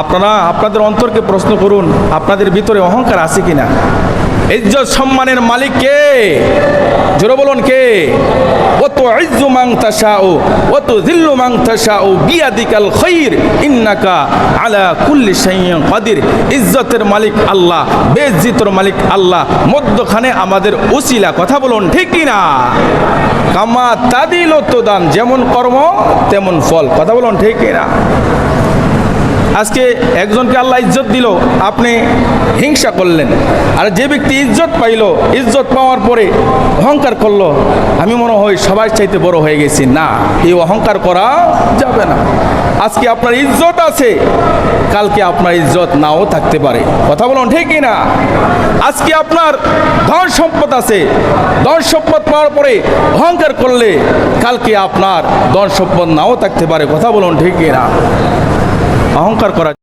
আপনারা আপনাদের অন্তরকে প্রশ্ন করুন, আপনাদের ভিতরে অহংকার আছে কিনা? ইজ্জত সম্মানের মালিক কে? জোরে বলুন কে? ও তো ইজ্জু মাং তাশাউ ও তো জিল্লু মাং তাশাউ, বিয়াদিকাল খৈর, ইন্নাকা আলা কুল্লি শাইইন কাদির। ইজ্জতের মালিক আল্লাহ, বেজ্জিতর মালিক আল্লাহ, মধ্যখানে আমাদের উসিলা কথা বলুন, ঠিক কি না কামা তাদিল দান, যেমন কর্ম, তেমন ফল, কথা বলুন, ঠিক কি না আজকে একজনকে আল্লাহ ইজ্জত দিল, আপনি হিংসা করলেন। আর যে ব্যক্তি ইজ্জত পাইল, ইজ্জত পাওয়ার পরে অহংকার করল, আমি মনে হয় সবার চাইতে বড় হয়ে গেছি। না, এই অহংকার করা যাবে না। আজকে আপনার ইজ্জত আছে, কালকে আপনার ইজ্জত নাও থাকতে পারে। কথা বলুন ঠিকই না আজকে আপনার ধন সম্পদ আছে, ধন সম্পদ পাওয়ার পরে অহংকার করলে কালকে আপনার ধন সম্পদ নাও থাকতে পারে। কথা বলুন ঠিকই না অহংকার করা